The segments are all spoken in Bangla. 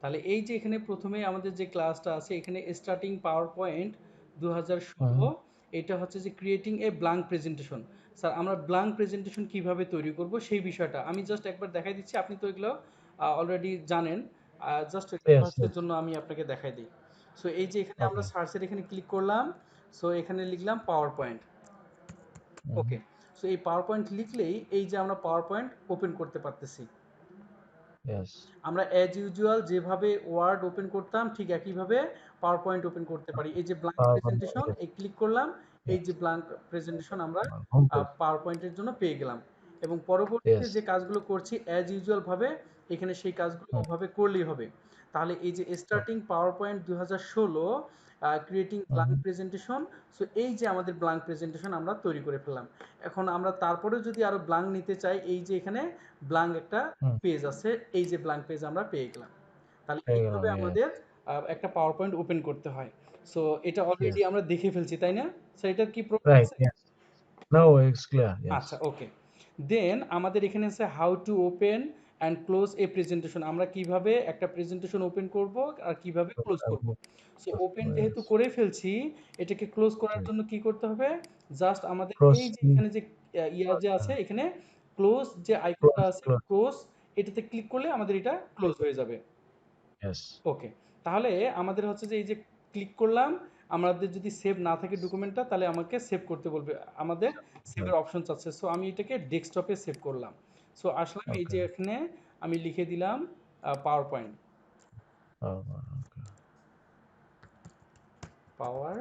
তাহলে এই যে এখানে প্রথমে আমাদের যে ক্লাসটা আছে এখানে স্টার্টিং পাওয়ার পয়েন্ট দু হাজার ষোলো এটা হচ্ছে যে creating a blank presentation sir আমরা ব্লাঙ্ক প্রেজেন্টেশন কীভাবে তৈরি করব সেই বিষয়টা আমি জাস্ট একবার দেখাই দিচ্ছি আপনি তো এগুলো অলরেডি জানেন। জাস্ট ফার্স্টের জন্য আমি আপনাকে দেখাই দিই। সো এই যে এখানে আমরা সার্চের এখানে ক্লিক করলাম সো এখানে লিখলাম পাওয়ার পয়েন্ট ওকে সো এই পাওয়ার পয়েন্ট লিখলেই এই যে আমরা পাওয়ার পয়েন্ট ওপেন করতে পারতেছি. আমরা অ্যাজ ইউজুয়াল যেভাবে ওয়ার্ড ওপেন করতাম ঠিক একইভাবে পাওয়ার পয়েন্ট ওপেন করতে পারি। এই যে ব্ল্যাঙ্ক প্রেজেন্টেশন. এই ক্লিক করলাম এই যে ব্ল্যাঙ্ক প্রেজেন্টেশন আমরা পাওয়ার পয়েন্টের জন্য পেয়ে গেলাম। এবং পরবর্তীতে যে কাজগুলো করছি অ্যাজ ইউজুয়াল ভাবে এখানে সেই কাজগুলো ওভাবে করলেই হবে। তাহলে এই যে স্টার্টিং পাওয়ার পয়েন্ট দুই হাজার ষোলো creating blank hmm. Presentation so এই যে আমাদের ব্ল্যাঙ্ক প্রেজেন্টেশন আমরা তৈরি করে ফেললাম। এখন আমরা তারপরেও যদি আরও ব্ল্যাঙ্ক নিতে চাই এই যে এখানে ব্ল্যাঙ্ক একটা পেজ আছে এই যে ব্ল্যাঙ্ক পেজ আমরা পেয়ে গেলাম। তাহলে এইভাবে আমাদের একটা পাওয়ার পয়েন্ট ওপেন করতে হয়। সো এটা অলরেডি আমরা দেখে ফেলছি তাই না? স্যার এটার কি প্রবলেম it's clear. Yes. আচ্ছা ওকে দেন আমাদের এখানে আছে how to open and close a presentation আমরা কীভাবে একটা প্রেজেন্টেশন ওপেন করব আর কীভাবে ক্লোজ করব? সো ওপেন যেহেতু করে ফেলছি এটাকে ক্লোজ করার জন্য কি করতে হবে? জাস্ট আমাদের এই যে এখানে যে আহ, ইয়া যে আছে এখানে ক্লোজ যে আইকনটা আছে ক্লোজ এটাতে ক্লিক করলে আমাদের এটা ক্লোজ হয়ে যাবে. ওকে তাহলে আমাদের হচ্ছে যে এই যে ক্লিক করলাম আমাদের যদি সেভ না থাকে ডকুমেন্টটা তাহলে আমাকে সেভ করতে বলবে। আমাদের সেভের অপশন আছে। সো আমি এটাকে ডেস্কটপে সেভ করলাম। সো আসলাম এই যে এখানে আমি লিখে দিলাম PowerPoint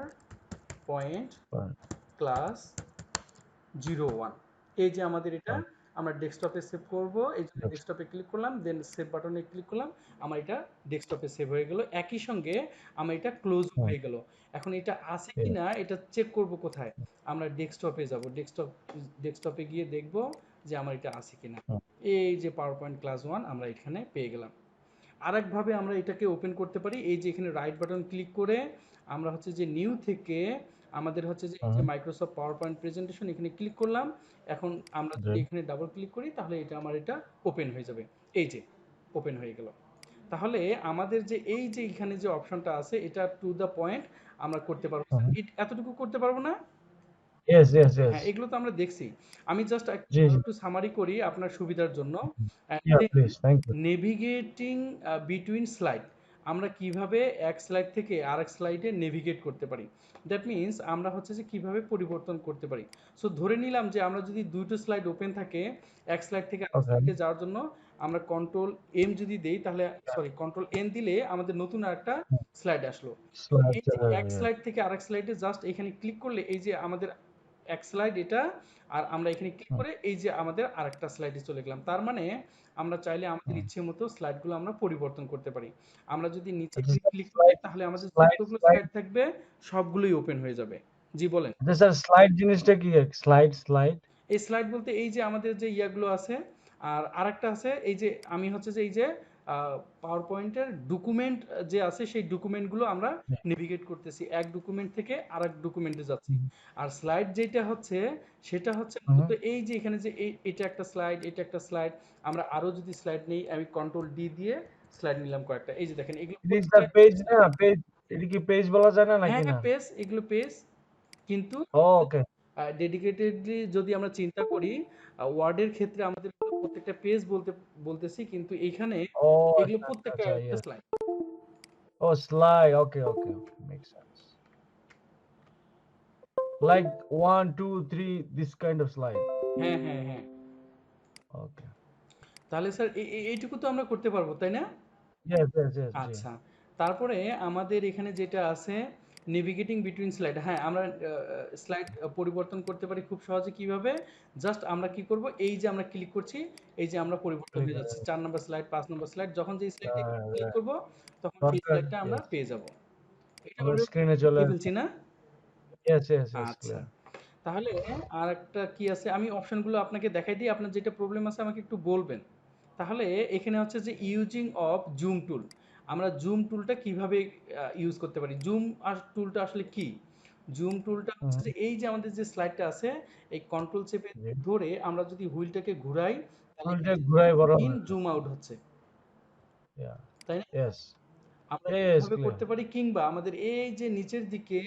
PowerPoint class zero one এই যে আমাদের এটা আমরা ডেস্কটপে সেভ করব এই জন্য ডেস্কটপে ক্লিক করলাম দেন সেভ বাটনে ক্লিক করলাম আমার এটা ডেস্কটপে সেভ হয়ে গেল। একই সঙ্গে আমার এটা ক্লোজ হয়ে গেল। এখন এটা আছে Yes. কিনা এটা চেক করব কোথায়? আমরা ডেস্কটপে যাব। ডেস্কটপ ডেস্কটপে গিয়ে দেখব যে আমার এটা আছে কিনা। এই যে পাওয়ার পয়েন্ট ক্লাস ওয়ান আমরা এখানে পেয়ে গেলাম। আরেকভাবে আমরা এটাকে ওপেন করতে পারি এই যে এখানে রাইট বাটন ক্লিক করে আমরা হচ্ছে যে নিউ থেকে আমাদের হচ্ছে যে। মাইক্রোসফট পাওয়ার পয়েন্ট প্রেজেন্টেশন এখানে ক্লিক করলাম। এখন আমরা যদি এখানে ডাবল ক্লিক করি তাহলে এটা আমার এটা ওপেন হয়ে যাবে। এই যে ওপেন হয়ে গেল। তাহলে আমাদের যে এই যে এখানে যে অপশনটা আছে এটা টু দ্য পয়েন্ট আমরা করতে পারব। এতটুকু করতে পারব না। Yes, yes. হ্যাঁ এগুলো তো আমরা দেখছি। আমি জাস্ট। একটু সামারি করি আপনার সুবিধার জন্য. নেভিগেটিং বিটুইন স্লাইড আমরা কীভাবে এক স্লাইড থেকে আরেক স্লাইডে নেভিগেট করতে পারি? দ্যাট মিন্স আমরা হচ্ছে যে কীভাবে পরিবর্তন করতে পারি? সো ধরে নিলাম যে আমরা যদি দুটো স্লাইড ওপেন থাকে এক স্লাইড থেকে আরেক স্লাইডে যাওয়ার জন্য আমরা কন্ট্রোল এম যদি দেই তাহলে সরি কন্ট্রোল এন দিলে আমাদের নতুন আরেকটা স্লাইড আসলো। এক স্লাইড থেকে আরেক স্লাইডে জাস্ট এখানে ক্লিক করলে এই যে আমাদের এক স্লাইড এটা আর আমরা এখানে ক্লিক করে এই যে আমাদের আরেকটা স্লাইডে চলে গেলাম। তার মানে আমরা চাইলে আমাদের ইচ্ছে মতো স্লাইডগুলো আমরা পরিবর্তন করতে পারি। আমরা যদি নিচে আচ্ছা, ক্লিক করি তাহলে আমাদের যতগুলো স্লাইড থাকবে সবগুলোই ওপেন হয়ে যাবে। জি বলেন। আচ্ছা স্যার স্লাইড জিনিসটা কি? স্লাইড স্লাইড এই স্লাইড বলতে এই যে আমাদের যে ইয়াগুলো আছে আর আরেকটা আছে এই যে আমি হচ্ছে যে এই যে পাওয়ার পয়েন্টের ডকুমেন্ট যে আছে সেই ডকুমেন্টগুলো আমরা হ্যাঁ। নেভিগেট করতেছি। এক ডকুমেন্ট থেকে আরেক ডকুমেন্টে যাচ্ছি। আর স্লাইড যেটা হচ্ছে সেটা হচ্ছে মূলত এই যে এখানে যে এটা একটা স্লাইড এটা একটা স্লাইড আমরা আরও যদি স্লাইড নেই আমি কন্ট্রোল ডি দিয়ে স্লাইড নিলাম কয়েকটা। এই যে দেখেন এগুলো পেজ না? পেজ এটা কি পেজ বলা যায় না নাকি হ্যাঁ না? হ্যাঁ পেজ এগুলো পেজ কিন্তু ওকে ডেডিকেটেডলি যদি আমরা চিন্তা করি ওয়ার্ডের ক্ষেত্রে আমাদের প্রত্যেকটা পেজ বলতে বলতেছি কিন্তু এইখানে এগুলো প্রত্যেকটা আচ্ছা, একটা slide Oh, slide. Okay, okay, okay. Makes sense. Like one, two, three, this kind of slide. হ্যাঁ হ্যাঁ হ্যাঁ ওকে তাহলে স্যার এইটুকু তো আমরা করতে পারব তাই না. আচ্ছা তারপরে আমাদের এখানে যেটা আছে নেভিগেটিং বিটুইন স্লাইড হ্যাঁ আমরা স্লাইড পরিবর্তন করতে পারি খুব সহজে কীভাবে? জাস্ট আমরা কি করব? এই যে আমরা ক্লিক করছি এই যে আমরা পরিবর্তন হয়ে যাচ্ছে। চার নম্বর স্লাইড পাঁচ নম্বর স্লাইড যখন যে স্লাইডে ক্লিক। করব তখন এই স্লাইডটা আমরা পেয়ে যাব। এটা আমরা স্ক্রিনে চলে আসছে। না? Yes, yes. আচ্ছা। তাহলে আর একটা কি আছে? আমি অপশনগুলো আপনাকে দেখাই দিই। আপনার যেটা প্রবলেম আছে আমাকে একটু বলবেন। তাহলে এখানে হচ্ছে যে ইউজিং অফ জুম টুল আমরা জুম টুলটা কীভাবে ইউজ করতে পারি? জুম টুলটা আসলে কি? জুম টুলটা হচ্ছে এই যে আমাদের যে স্লাইডটা আছে এই কন্ট্রোল চেপে ধরে আমরা যদি হুইলটাকে ঘুরাই টুলটা ঘুরাই বড় ইন জুম আউট হচ্ছে। তাই না. আমরা clear. করতে পারি? কিংবা আমাদের এই যে নিচের দিকে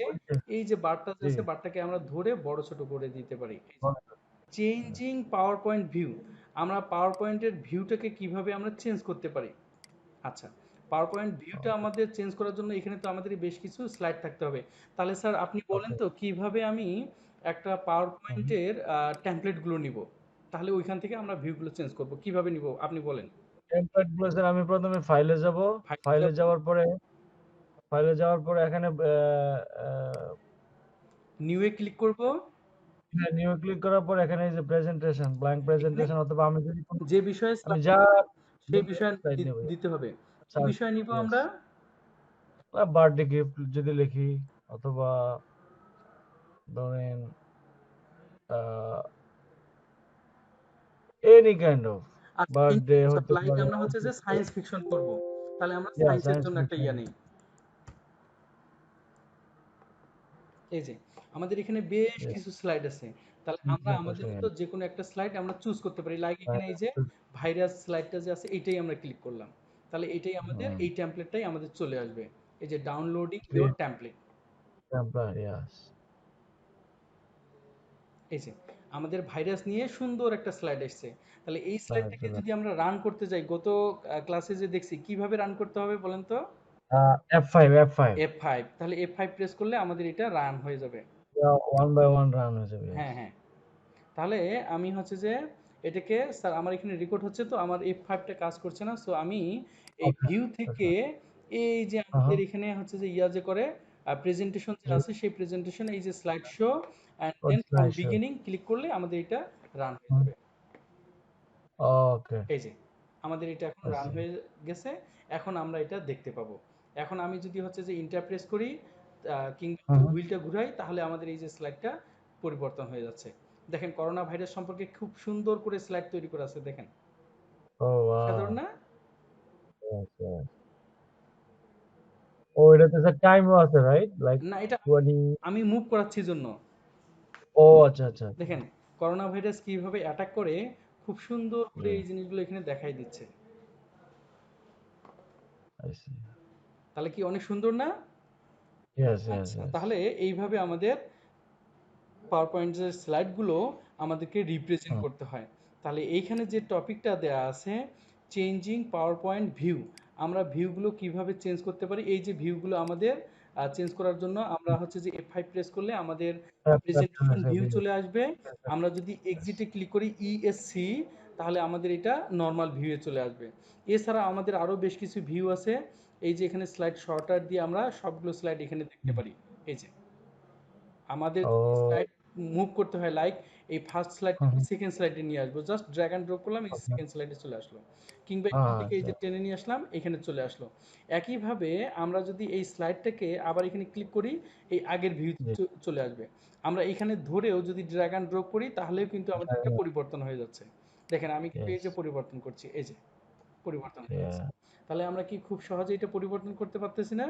এই যে বারটা আছে বারটাকে আমরা ধরে বড় ছোট করে দিতে পারি। চেঞ্জিং পাওয়ার পয়েন্ট ভিউ আমরা পাওয়ার পয়েন্টের ভিউটাকে কীভাবে আমরা চেঞ্জ করতে পারি? আচ্ছা পাওয়ার পয়েন্ট ভিউটা আমাদের চেঞ্জ করার জন্য এখানে তো আমাদের বেশ কিছু স্লাইড থাকতে হবে। তাহলে স্যার আপনি বলেন তো কীভাবে আমি একটা পাওয়ার পয়েন্টের টেমপ্লেটগুলো নিব? তাহলে ওইখান থেকে আমরা ভিউগুলো চেঞ্জ করব। কীভাবে নিব? আপনি বলেন। টেমপ্লেটগুলো স্যার আমি প্রথমে ফাইলে যাব। ফাইলে যাওয়ার পরে ফাইলে যাওয়ার পরে এখানে নিউ এ ক্লিক করব। হ্যাঁ নিউ ক্লিক করার পর এখানে এই যে প্রেজেন্টেশন ব্ল্যাঙ্ক প্রেজেন্টেশন অথবা আমি যদি যে বিষয়ে আমি যা সেই বিষয়ে। দিতে হবে। কি বিষয় নিব আমরা। বার্থডে গিফট যদি লিখি অথবা ধরেন এনি কাইন্ড অফ Birthday হতে পারে, আমরা হচ্ছে যে সায়েন্স ফিকশন করব। তাহলে আমরা সায়েন্সের জন্য একটা ইয়া নেই। এই যে আমাদের এখানে বেশ কিছু স্লাইড আছে। তাহলে আমরা আমাদের তো যে কোনো একটা স্লাইড আমরা চুজ করতে পারি। লাইক এখানে এই যে ভাইরাস স্লাইডটা যে আছে এটাই আমরা ক্লিক করলাম। তাহলে এটাই আমাদের এই টেমপ্লেটটাই আমাদের চলে আসবে। এই যে ডাউনলোডিং. ইওর টেমপ্লেট এই যে আমাদের ভাইরাস নিয়ে সুন্দর একটা স্লাইড এসেছে। তাহলে এই স্লাইডটাকে যদি আমরা রান করতে যাই গত ক্লাসে যে দেখছি কীভাবে রান করতে হবে বলেন তো? F5 F5 F5 তাহলে F5 প্রেস করলে আমাদের এটা রান হয়ে যাবে। ওয়ান বাই ওয়ান রান হয়ে যাবে হ্যাঁ হ্যাঁ। তাহলে আমি হচ্ছে যে এটাকে স্যার আমার এখানে রেকর্ড হচ্ছে তো আমার F5টা কাজ করছে না সো আমি এই ভিউ থেকে এই যে আমাদের এখানে হচ্ছে যে ইয়া যে করে প্রেজেন্টেশন যে আছে সেই প্রেজেন্টেশন এই যে slide show end then from beginning click করলে আমাদের এটা রান হয়ে যাবে। ওকে এই যে আমাদের এটা এখন রান। হয়ে গেছে এখন আমরা এটা দেখতে পাবো। এখন আমি যদি হচ্ছে যে ইন্টারপ্রেস করি কিংবা। হুইলটা ঘুরাই তাহলে আমাদের এই যে স্লাইডটা পরিবর্তন হয়ে যাচ্ছে। দেখেন করোনা ভাইরাস সম্পর্কে খুব সুন্দর করে স্লাইড তৈরি করা আছে দেখেন। সাধারণ না? ও এটাতে স্যার টাইমও আছে রাইট লাইক না এটা আমি মুভ করাচ্ছি জন্য। ও আচ্ছা আচ্ছা। দেখেন করোনা ভাইরাস কীভাবে অ্যাটাক করে খুব সুন্দর করে. এই জিনিসগুলো এখানে দেখাই দিচ্ছে। তাহলে কি অনেক সুন্দর না? আচ্ছা তাহলে এইভাবে আমাদের পাওয়ার পয়েন্টের স্লাইডগুলো আমাদেরকে রিপ্রেজেন্ট করতে হয়। তাহলে এইখানে যে টপিকটা দেয়া আছে চেঞ্জিং পাওয়ার পয়েন্ট ভিউ আমরা ভিউগুলো কীভাবে চেঞ্জ করতে পারি? এই যে ভিউগুলো আমাদের চেঞ্জ করার জন্য আমরা হচ্ছে যে F5 প্রেস করলে আমাদের প্রেজেন্টেশন ভিউ চলে আসবে। আমরা যদি এক্সিটে ক্লিক করি ইএসসি তাহলে আমাদের এটা নর্মাল ভিউয়ে চলে আসবে। এছাড়া আমাদের আরও বেশ কিছু ভিউ আছে। এই যে এখানে স্লাইড শর্টার দিয়ে আমরা সবগুলো স্লাইড এখানে দেখতে পারি। এই যে আমাদের স্লাইড মুভ করতে হয় লাইক এই ফার্স্ট স্লাইড। সেকেন্ড স্লাইডে নিয়ে আসব। জাস্ট ড্র্যাগ অ্যান্ড ড্রপ করলাম এই সেকেন্ড স্লাইডে চলে আসলো। কিংবা এখান থেকে এই যে আচ্ছা। টেনে নিয়ে আসলাম এখানে চলে আসলো। একইভাবে আমরা যদি এই স্লাইডটাকে আবার এখানে ক্লিক করি এই আগের ভিউ। চলে আসবে। আমরা এখানে ধরেও যদি ড্র্যাগ অ্যান্ড ড্রপ করি তাহলেও কিন্তু আমাদের এটা হ্যাঁ। পরিবর্তন হয়ে যাচ্ছে। দেখেন আমি কিন্তু এই যে পরিবর্তন করছি এই যে পরিবর্তন হয়ে যাচ্ছে। তাহলে আমরা কি খুব সহজে এটা পরিবর্তন করতে পারতেছি না?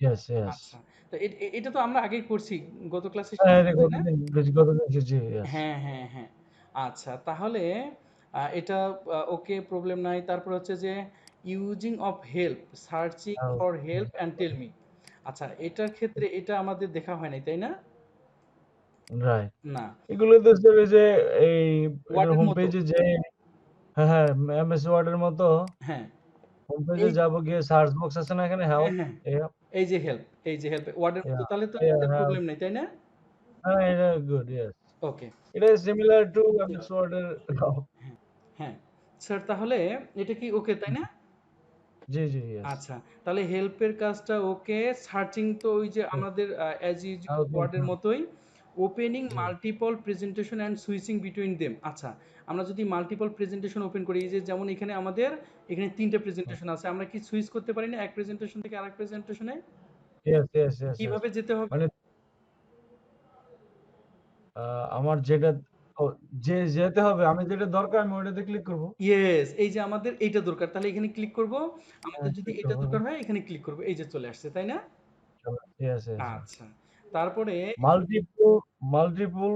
Yes, yes. আচ্ছা। তো এটা তো আমরা আগেই করছি গত ক্লাসে হ্যাঁ, yes. হ্যাঁ হ্যাঁ হ্যাঁ। আচ্ছা তাহলে এটা ওকে প্রবলেম নাই। তারপর হচ্ছে যে using of help searching for help and tell me আচ্ছা এটার ক্ষেত্রে এটা আমাদের দেখা হয় নাই তাই না? Right. না। এগুলো তো স্যার যে এই হোম পেজে যে হ্যাঁ হ্যাঁ এমএস ওয়ার্ডের মতো। হ্যাঁ। হোম পেজে যাব গিয়ে সার্চ বক্স আছে না এখানে? হ্যাঁ, হ্যাঁ। এই যে হেল্প এই যে হেল্প ওয়ার্ডের মধ্যে তাহলে তো প্রবলেম নাই তাই না? হ্যাঁ এটা গুড ইয়েস ওকে এটা সিমিলার টু এমএস ওয়ার্ডের হ্যাঁ স্যার তাহলে এটা কি ওকে তাই না? জি জি আচ্ছা তাহলে হেল্পের কাজটা ওকে সার্চিং তো ওই যে আমাদের অ্যাজ ইউজুয়াল ওয়ার্ডের। মতোই opening multiple presentation and switching between them আচ্ছা আমরা যদি মাল্টিপল প্রেজেন্টেশন ওপেন করি এই যে যেমন এখানে আমাদের এখানে তিনটা প্রেজেন্টেশন আছে। আমরা কি সুইচ করতে পারি না এক প্রেজেন্টেশন থেকে আরেক প্রেজেন্টেশনে কীভাবে যেতে হবে? মানে আমার যেটা যে যেতে হবে আমি যেটা দরকার আমি ওটাতে ক্লিক করব। ইয়েস এই যে আমাদের এইটা দরকার তাহলে এখানে ক্লিক করব। আমাদের হ্যাঁ, যদি এটা দরকার হয় এখানে ক্লিক করব। এই যে চলে আসছে তাই না? আচ্ছা। তারপরে multiple multiple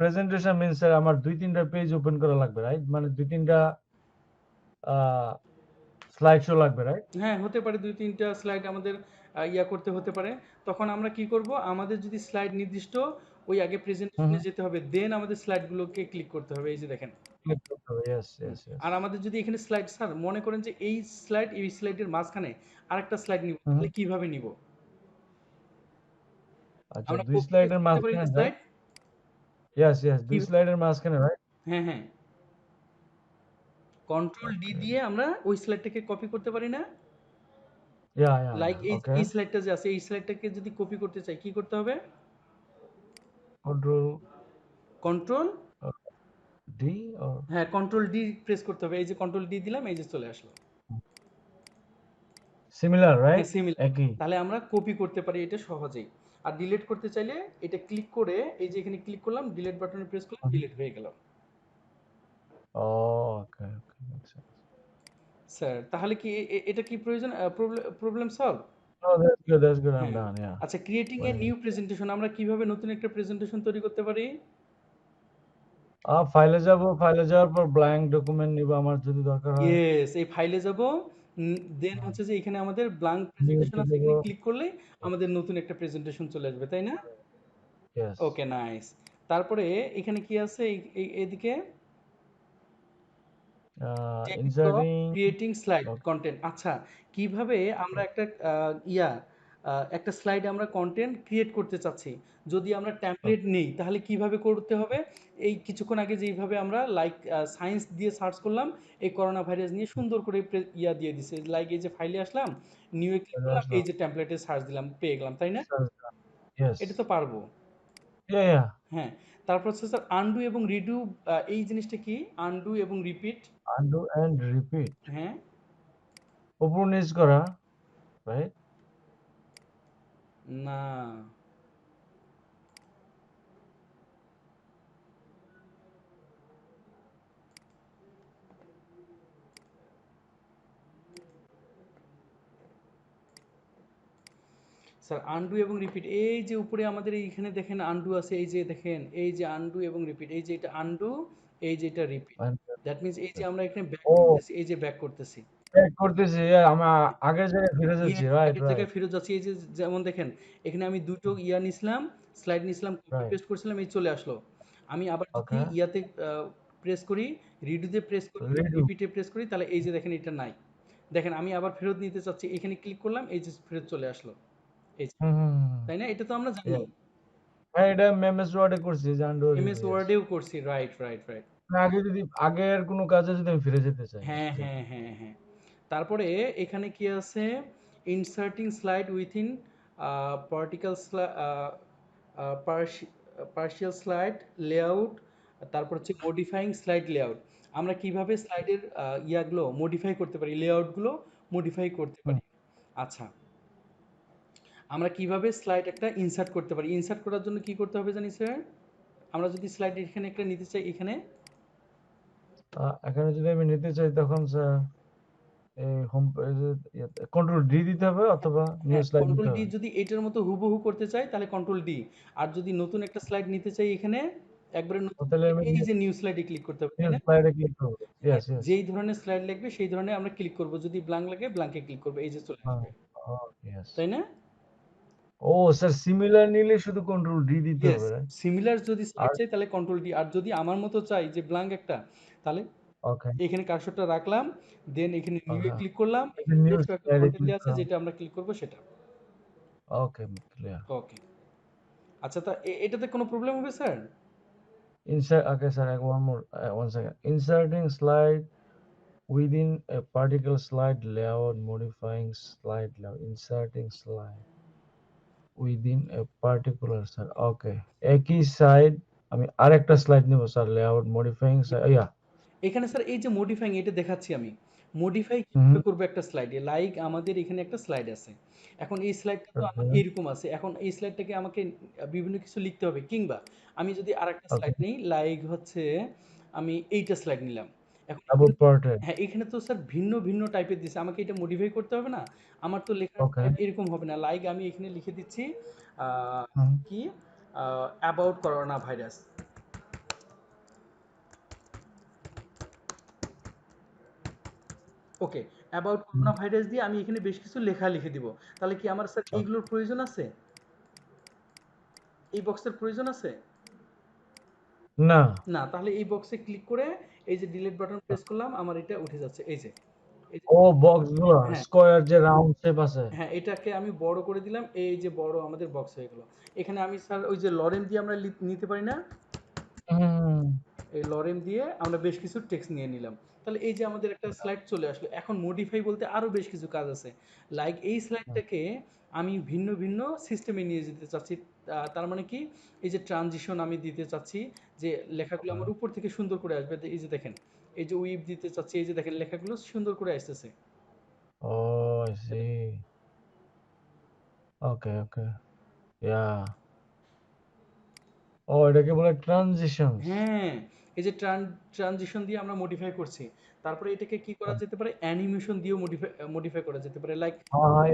presentation means sir আমার দুই তিনটা পেজ ওপেন করা লাগবে রাইট মানে দুই তিনটা স্লাইড শো লাগবে রাইট হ্যাঁ হতে পারে দুই তিনটা স্লাইড আমাদের ইয়া করতে হতে পারে। তখন আমরা কি করব? আমাদের যদি স্লাইড নির্দিষ্ট ওই আগে প্রেজেন্টেশনে যেতে হবে দেন আমাদের স্লাইডগুলোকে ক্লিক করতে হবে এই যে দেখেন। আর আমাদের যদি এখানে স্লাইড স্যার মনে করেন যে এই স্লাইড এই স্লাইডের মাঝখানে আরেকটা স্লাইড নিব তাহলে কীভাবে নিব? আচ্ছা দুই স্লাইডের মাঝখানে ইয়েস ইয়েস দুই স্লাইডের মাঝখানে রাইট হ্যাঁ হ্যাঁ। কন্ট্রোল ডি দিয়ে আমরা ওই স্লাইডটাকে কপি করতে পারি না? ইয়া ইয়া লাইক এই স্লাইডটা যে আছে এই স্লাইডটাকে যদি কপি করতে চাই কি করতে হবে? কন্ট্রোল কন্ট্রোল ডি হ্যাঁ কন্ট্রোল ডি প্রেস করতে হবে। এই যে কন্ট্রোল ডি দিলাম এই যে চলে আসলো। Similar right similar। একই তাহলে আমরা কপি করতে পারি এটা সহজেই। আর ডিলিট করতে চাইলে এটা ক্লিক করে এই যে এখানে ক্লিক করলাম ডিলিট বাটনে প্রেস করলাম। ডিলিট হয়ে গেল। ওকে ওকে স্যার তাহলে কি এটা কি প্রয়োজন প্রবলেম সলভ হ্যাঁ। ইয়া আচ্ছা ক্রিয়েটিং এ নিউ প্রেজেন্টেশন আমরা কীভাবে নতুন একটা প্রেজেন্টেশন তৈরি করতে পারি? আ ফাইলে যাব ফাইলে যাওয়ার পর ব্ল্যাঙ্ক ডকুমেন্ট নিব আমার যদি দরকার হয়। ইয়েস এই ফাইলে যাব দেন হচ্ছে যে এখানে আমাদের ব্ল্যাঙ্ক প্রেজেন্টেশন আছে এখানে ক্লিক করলে আমাদের নতুন একটা প্রেজেন্টেশন চলে আসবে তাই না? ওকে নাইস তারপরে এখানে কি আছে? এদিকে? ক্রিয়েটিং স্লাইড কন্টেন্ট আচ্ছা কীভাবে আমরা একটা ইয়া একটা স্লাইড আমরা কন্টেন্ট ক্রিয়েট করতে চাচ্ছি। যদি আমরা টেমপ্লেট নেই তাহলে কীভাবে করতে হবে? এই কিছুক্ষণ আগে যেইভাবে আমরা লাইক সায়েন্স দিয়ে সার্চ করলাম এই করোনা ভাইরাস নিয়ে সুন্দর করে ইয়া দিয়ে দিছে। লাইক এই যে ফাইলে আসলাম নিউ এ ক্লিক করলাম এই যে টেমপ্লেটে সার্চ দিলাম পেয়ে গেলাম তাই না? এটা তো পারব। হ্যাঁ তারপর হচ্ছে স্যার আনডু এবং রিডু এই জিনিসটা কি? আনডু এবং রিপিট আনডু এন্ড রিপিট হ্যাঁ। উপর নিচ করা রাইট না। স্যার আন্ডু এবং রিপিট এই যে উপরে আমাদের এইখানে দেখেন আন্ডু আছে এই যে দেখেন এই যে আন্ডু এবং রিপিট এই যে এটা আন্ডু এই যে এটা রিপিট। দ্যাট মিন্স এই যে আমরা এখানে ব্যাক করতেছি এই যে ব্যাক করতেছি। করতেছি আমি আগের জায়গায় ফিরে যাচ্ছি রাইট জায়গায় ফেরত যাচ্ছি এই যে যেমন দেখেন এখানে আমি দুটো ইয়া নিছিলাম স্লাইড নিছিলাম কপি পেস্ট করছিলাম এই চলে আসলো। আমি আবার যদি ইয়াতে প্রেস করি রিডুতে প্রেস করি রিপিটে প্রেস করি তাহলে এই যে দেখেন এটা নাই। দেখেন আমি আবার ফেরত নিতে চাচ্ছি এখানে ক্লিক করলাম এই যে ফেরত চলে আসলো। এই। তাই না? এটা তো আমরা জানি। হ্যাঁ এটা এমএস ওয়ার্ডে করছি যে এমএস ওয়ার্ডেও করছি রাইট রাইট রাইট আগে যদি আগের কোনো কাজে যদি আমি ফিরে যেতে চাই হ্যাঁ হ্যাঁ হ্যাঁ হ্যাঁ। তারপরে এখানে কি আছে? Inserting slide within particle partial slide layout তারপর হচ্ছে মডিফাইং স্লাইড লেআউট আমরা কীভাবে স্লাইডের ইয়াগুলো মডিফাই করতে পারি লেআউটগুলো মডিফাই করতে পারি? আচ্ছা। আমরা কীভাবে স্লাইড একটা ইনসার্ট করতে পারি? ইনসার্ট করার জন্য কি করতে হবে জানি স্যার আমরা যদি স্লাইড এখানে একটা নিতে চাই, এখানে? এখানে যদি আমি নিতে চাই তখন স্যার হোম কন্ট্রোল ডি দিতে হবে অথবা নিউ স্লাইড কন্ট্রোল ডি যদি এটার মতো হুবহু করতে চাই তাহলে কন্ট্রোল ডি আর যদি নতুন একটা স্লাইড নিতে চাই এখানে একবারে এই যে নিউ স্লাইডে ক্লিক করতে হবে স্লাইডে ক্লিক করব। ইয়েস ইয়েস যেই ধরনের স্লাইড লাগবে সেই ধরনের আমরা ক্লিক করব। যদি ব্ল্যাঙ্ক লাগে ব্ল্যাঙ্কে ক্লিক করব এই যে চলে হ্যাঁ আসবে ইয়েস তাই না? ও স্যার সিমিলার নিলে শুধু কন্ট্রোল ডি দিতে হবে সিমিলার যদি চাই তাহলে কন্ট্রোল ডি আর যদি আমার মতো চাই যে ব্ল্যাঙ্ক একটা তাহলে ওকে এখানে কার্সরটা রাখলাম দেন এখানে নিউ ক্লিক করলাম আছে যেটা আমরা ক্লিক করব সেটা। ওকে ওকে আচ্ছা তা এটাতে কোনো প্রবলেম হবে স্যার ইনসার্ট ওকে স্যার এক one more one second inserting slide within a particle slide layout modifying slide layout inserting slide within a particular sir okay একই সাইড আমি আরেকটা স্লাইড নিব sir layout modifying sir yeah এখানে স্যার এই যে মডিফাইং এটা দেখাচ্ছি আমি। মডিফাই কীভাবে করব একটা স্লাইডে লাইক আমাদের এখানে একটা স্লাইড আছে। এখন এই স্লাইডটা তো আমার এরকম আছে। এখন এই স্লাইডটাকে আমাকে বিভিন্ন কিছু লিখতে হবে। কিংবা আমি যদি আরেকটা Okay. স্লাইড নেই লাইক হচ্ছে আমি এইটা স্লাইড নিলাম। এখন হ্যাঁ এখানে তো স্যার ভিন্ন ভিন্ন টাইপের দিছে। আমাকে এটা মডিফাই করতে হবে না? আমার তো লেখা এরকম হবে না। লাইক আমি এখানে লিখে দিচ্ছি আহ, কি? About corona virus okay about corona virus দিয়ে আমি এখানে বেশ কিছু লেখা লিখে দিব। তাহলে কি আমার স্যার আচ্ছা। এইগুলোর প্রয়োজন আছে? এই বক্সের প্রয়োজন আছে? না। না তাহলে এই বক্সে ক্লিক করে এই যে ডিলিট বাটন প্রেস করলাম আমার এটা উঠে যাচ্ছে। এই যে ও বক্সগুলো হ্যাঁ। যে রাউন্ড শেপ আছে। হ্যাঁ এটাকে আমি বড় করে দিলাম এই যে বড় আমাদের বক্স হয়ে গেল। এখানে আমি স্যার ওই যে লরেম দিয়ে আমরা নিতে পারি না? এই লরেম দিয়ে আমরা বেশ কিছু টেক্সট নিয়ে নিলাম। তাহলে এই যে আমাদের একটা স্লাইড চলে আসলো এখন মডিফাই বলতে আরও বেশ কিছু কাজ আছে। লাইক এই স্লাইডটাকে আমি ভিন্ন ভিন্ন সিস্টেমে নিয়ে যেতে চাচ্ছি তার মানে কি? এই যে ট্রানজিশন আমি দিতে চাচ্ছি যে লেখাগুলো আমার উপর থেকে সুন্দর করে আসবে। এই যে দেখেন এই যে উইপ দিতে চাচ্ছি এই যে দেখেন লেখাগুলো সুন্দর করে আসতেছে। ও সি ওকে ওকে ইয়া ও এটাকে বলে ট্রানজিশন হ্যাঁ। এই যে ট্রানজিশন দিয়ে আমরা মডিফাই করছি তারপরে এটাকে কি করা যেতে পারে? অ্যানিমেশন দিয়েও মডিফাই মডিফাই করা যেতে পারে। লাইক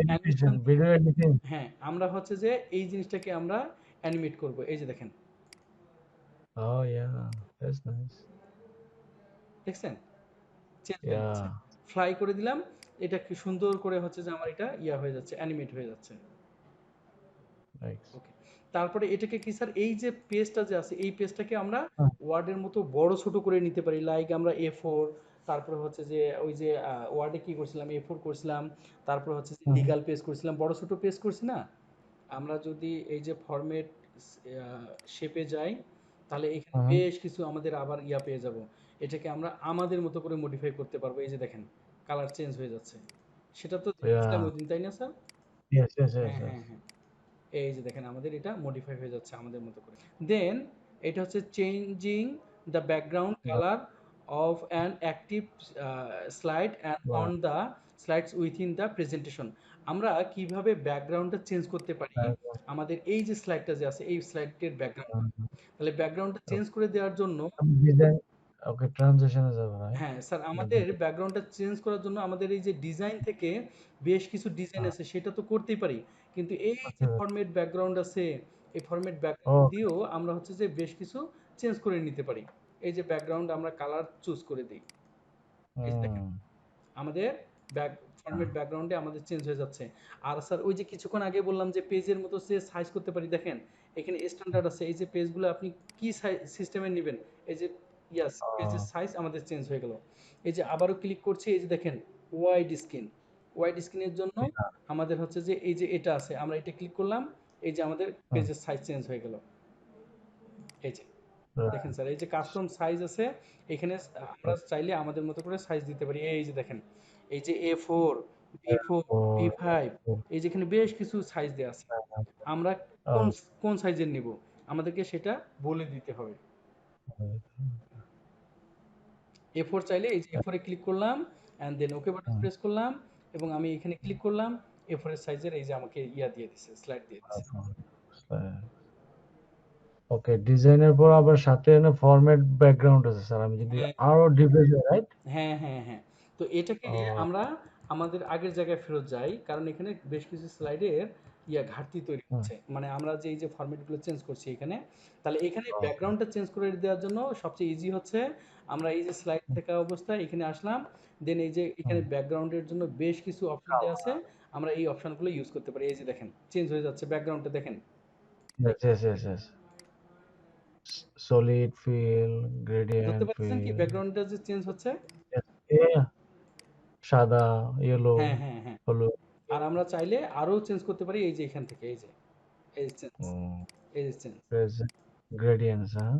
হ্যাঁ ভিডিও এডিটিং হ্যাঁ আমরা হচ্ছে যে এই জিনিসটাকে আমরা অ্যানিমেট করব। এই যে দেখেন। ও ইয়া দ্যাটস নাইস দেখছেন? হয়ে ফ্লাই করে দিলাম। এটা কি সুন্দর করে হচ্ছে যে আমার এটা ইয়া হয়ে যাচ্ছে অ্যানিমেট হয়ে যাচ্ছে। ওকে তারপরে এটাকে কি স্যার এই যে পেজটা যে আছে এই পেজটাকে আমরা ওয়ার্ডের মতো বড় ছোট করে নিতে পারি। লাইক আমরা এ ফোর তারপরে হচ্ছে যে ওই যে ওয়ার্ডে কি করছিলাম? এ ফোর করছিলাম তারপরে হচ্ছে যে লিগাল পেজ করছিলাম। বড় ছোট পেজ করছি না? আমরা যদি এই যে ফরম্যাট শেপে যাই তাহলে এখানে বেশ কিছু আমাদের আবার ইয়া পেয়ে যাব। এটাকে আমরা আমাদের মতো করে মডিফাই করতে পারব। এই যে দেখেন কালার চেঞ্জ হয়ে যাচ্ছে। সেটা তো তাই না স্যার হ্যাঁ হ্যাঁ হ্যাঁ। এই যে দেখেন আমাদের এটা মডিফাই হয়ে যাচ্ছে আমাদের মতো করে। দেন এটা হচ্ছে changing the background colour of an active slide and on the slides within the presentation আমরা কীভাবে ব্যাকগ্রাউন্ডটা চেঞ্জ করতে পারি? আমাদের এই যে স্লাইডটা যে আছে এই স্লাইডের ব্যাকগ্রাউন্ড তাহলে ব্যাকগ্রাউন্ডটা চেঞ্জ করে দেওয়ার জন্য ওকে ট্রানজিশনে যাবে হ্যাঁ স্যার আমাদের ব্যাকগ্রাউন্ডটা চেঞ্জ করার জন্য আমাদের এই যে ডিজাইন থেকে বেশ কিছু ডিজাইন হ্যাঁ। আছে সেটা তো করতেই পারি। কিন্তু এই যে আচ্ছা। ফরম্যাট ব্যাকগ্রাউন্ড আছে এই ফরম্যাট ব্যাকগ্রাউন্ড দিয়েও আমরা হচ্ছে যে বেশ কিছু চেঞ্জ করে নিতে পারি। এই যে ব্যাকগ্রাউন্ড আমরা কালার চুজ করে দিই। আমাদের ব্যাক ফরম্যাট ব্যাকগ্রাউন্ডে আমাদের চেঞ্জ হয়ে যাচ্ছে। আর স্যার ওই যে কিছুক্ষণ আগে বললাম যে পেজের মতো সে সাইজ করতে পারি দেখেন এখানে স্ট্যান্ডার্ড আছে। এই যে পেজগুলো আপনি কি সিস্টেমে নেবেন? এই যে ইয়াস পেজের সাইজ আমাদের চেঞ্জ হয়ে গেল। এই যে আবারও ক্লিক করছি এই যে দেখেন ওয়াইড স্ক্রিন ওয়াইড স্ক্রিনের জন্য আমাদের হচ্ছে যে এই যে এটা আছে আমরা এটা ক্লিক করলাম এই যে আমাদের পেজের সাইজ চেঞ্জ হয়ে গেল। এই যে দেখেন স্যার এই যে কাস্টম সাইজ আছে এখানে আমরা চাইলে আমাদের মতো করে সাইজ দিতে পারি। এই যে দেখেন এই যে A four B four B five এই যে এখানে বেশ কিছু সাইজ দেওয়া আছে। আমরা কোন কোন সাইজের নিব? আমাদেরকে সেটা বলে দিতে হবে। এ ফোর চাইলে এই যে এ ফোরে ক্লিক করলাম and then okay button press করলাম এবং আমি এখানে ক্লিক করলাম এ ফোরের সাইজের এই যে আমাকে ইয়া দিয়ে দিছে স্লাইড দিয়ে দিছে। ওকে ডিজাইনের পর আবার সাথে এনে ফরম্যাট ব্যাকগ্রাউন্ড আছে স্যার আমি যদি হ্যাঁ। আরও ডিপে যাই রাইট হ্যাঁ হ্যাঁ হ্যাঁ। তো এটাকে আমরা আমাদের আগের জায়গায় ফেরত যাই কারণ এখানে বেশ কিছু স্লাইডের ইয়া ঘাটতি তৈরি হচ্ছে। মানে আমরা যে এই যে ফরম্যাটগুলো চেঞ্জ করছি এখানে তাহলে এখানে। ব্যাকগ্রাউন্ডটা চেঞ্জ করে দেওয়ার জন্য সবচেয়ে ইজি হচ্ছে। আমরা এই যে স্লাইড থাকা অবস্থায় এখানে আসলাম। দেন এই যে এখানে। ব্যাকগ্রাউন্ডের জন্য বেশ কিছু অপশন দেওয়া। আছে। আমরা এই অপশনগুলো ইউজ করতে পারি। এই যে দেখেন চেঞ্জ হয়ে যাচ্ছে ব্যাকগ্রাউন্ডটা দেখেন। সলিড ফিল ধরতে গ্রেডিয়েন্ট পারছেন কি ব্যাকগ্রাউন্ডটা যে চেঞ্জ হচ্ছে? সাদা ইয়েলো হ্যাঁ হ্যাঁ হ্যাঁ। হলুদ। আর আমরা চাইলে আরও চেঞ্জ করতে পারি এই যে এখান থেকে এই যে। এই যে চেঞ্জ এই যে চেঞ্জ গ্রেডিয়েন্টস হ্যাঁ।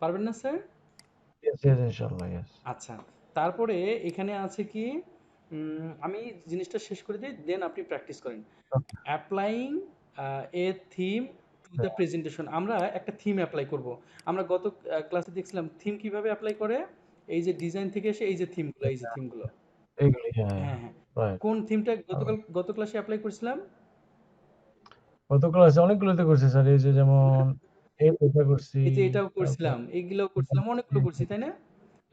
পারবেন না স্যার ইয়েস ইয়েস ইনশাআল্লাহ ইয়েস আচ্ছা। তারপরে এখানে আছে কি আমি জিনিসটা শেষ করে দিই দেন আপনি প্র্যাকটিস করেন। Applying a theme to the presentation আমরা একটা থিম অ্যাপ্লাই করব। আমরা গত ক্লাসে দেখছিলাম থিম কীভাবে অ্যাপ্লাই করে? এই যে ডিজাইন থেকে এসে এই যে থিমগুলো এই যে থিমগুলো এইগুলি হ্যাঁ হ্যাঁ। কোন থিমটা গতকাল গত ক্লাসে অ্যাপ্লাই করেছিলাম? কত ক্লাসে অনেকগুলোতে করছি স্যার এই যে যেমন এই করছি এটাও করছিলাম এইগুলোও করছিলাম অনেকগুলো করছি তাই না?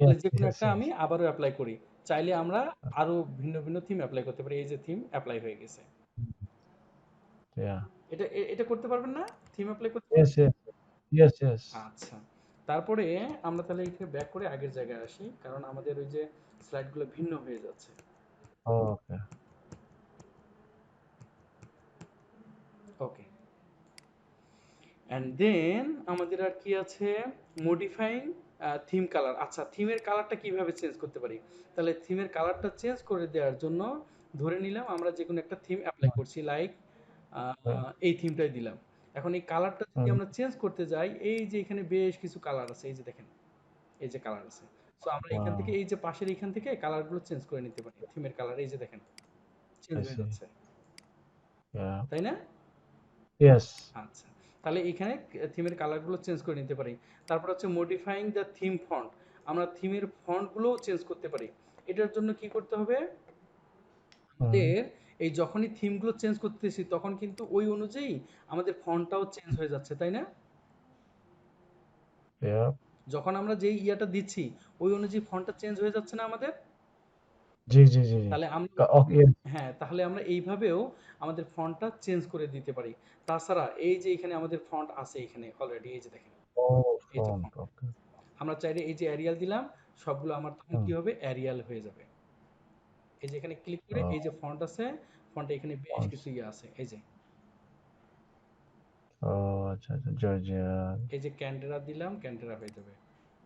তাহলে যে কোনো একটা আমি আবারও অ্যাপ্লাই করি। চাইলে আমরা আরও ভিন্ন ভিন্ন থিম অ্যাপ্লাই করতে পারি। এই যে থিম অ্যাপ্লাই হয়ে গেছে। এটা এটা করতে পারবেন না? থিম অ্যাপ্লাই করতে ইয়েস ইয়েস আচ্ছা। তারপরে আমরা তাহলে এখানে ব্যাক করে আগের জায়গায় আসি কারণ আমাদের ওই যে স্লাইডগুলো ভিন্ন হয়ে যাচ্ছে। Okay. ওকে এন্ড দেন আমাদের আর কি আছে? মডিফাইং থিম কালার আচ্ছা থিমের কালারটা কীভাবে চেঞ্জ করতে পারি? তাহলে থিমের কালারটা চেঞ্জ করে দেওয়ার জন্য ধরে নিলাম আমরা যে কোনো একটা থিম অ্যাপ্লাই করছি লাইক এই থিমটাই দিলাম। এখন এই কালারটা যদি আমরা চেঞ্জ করতে যাই এই যে এখানে বেশ কিছু কালার আছে এই যে দেখেন এই যে কালার আছে। সো আমরা এখান থেকে এই যে পাশের এখান থেকে কালারগুলো চেঞ্জ করে নিতে পারি থিমের কালার এই যে দেখেন চেঞ্জ হয়ে যাচ্ছে। তাই না? Yes. আচ্ছা। তাহলে এখানে থিমের কালারগুলো চেঞ্জ করে নিতে পারি। তারপর হচ্ছে মডিফাইং দ্য থিম ফন্ট আমরা থিমের ফন্টগুলো চেঞ্জ করতে পারি। এটার জন্য কি করতে হবে. আমাদের এই যখনই থিমগুলো চেঞ্জ করতেছি তখন কিন্তু ওই অনুযায়ী আমাদের ফন্টটাও চেঞ্জ হয়ে যাচ্ছে তাই না? যখন আমরা যেই ইয়াটা দিচ্ছি ওই অনুযায়ী ফন্টটা চেঞ্জ হয়ে যাচ্ছে না আমাদের? জি জি জি জি। তাহলে Okay. হ্যাঁ তাহলে আমরা এইভাবেও আমাদের ফন্টটা চেঞ্জ করে দিতে পারি তাছাড়া এই যে এখানে আমাদের ফন্ট আছে এখানে অলরেডি এই যে দেখেন এই যে. আমরা চাইলে এই যে অ্যারিয়াল দিলাম সবগুলো আমার তখন হুম। কি হবে অ্যারিয়াল হয়ে যাবে এই যে এখানে ক্লিক করে এই যে ফন্ট আছে ফন্টে এখানে বেশ. কিছু ইয়ে আছে এই যে Oh, আচ্ছা আচ্ছা জর্জিয়া এই যে ক্যান্ডেরা দিলাম ক্যান্ডেরা হয়ে যাবে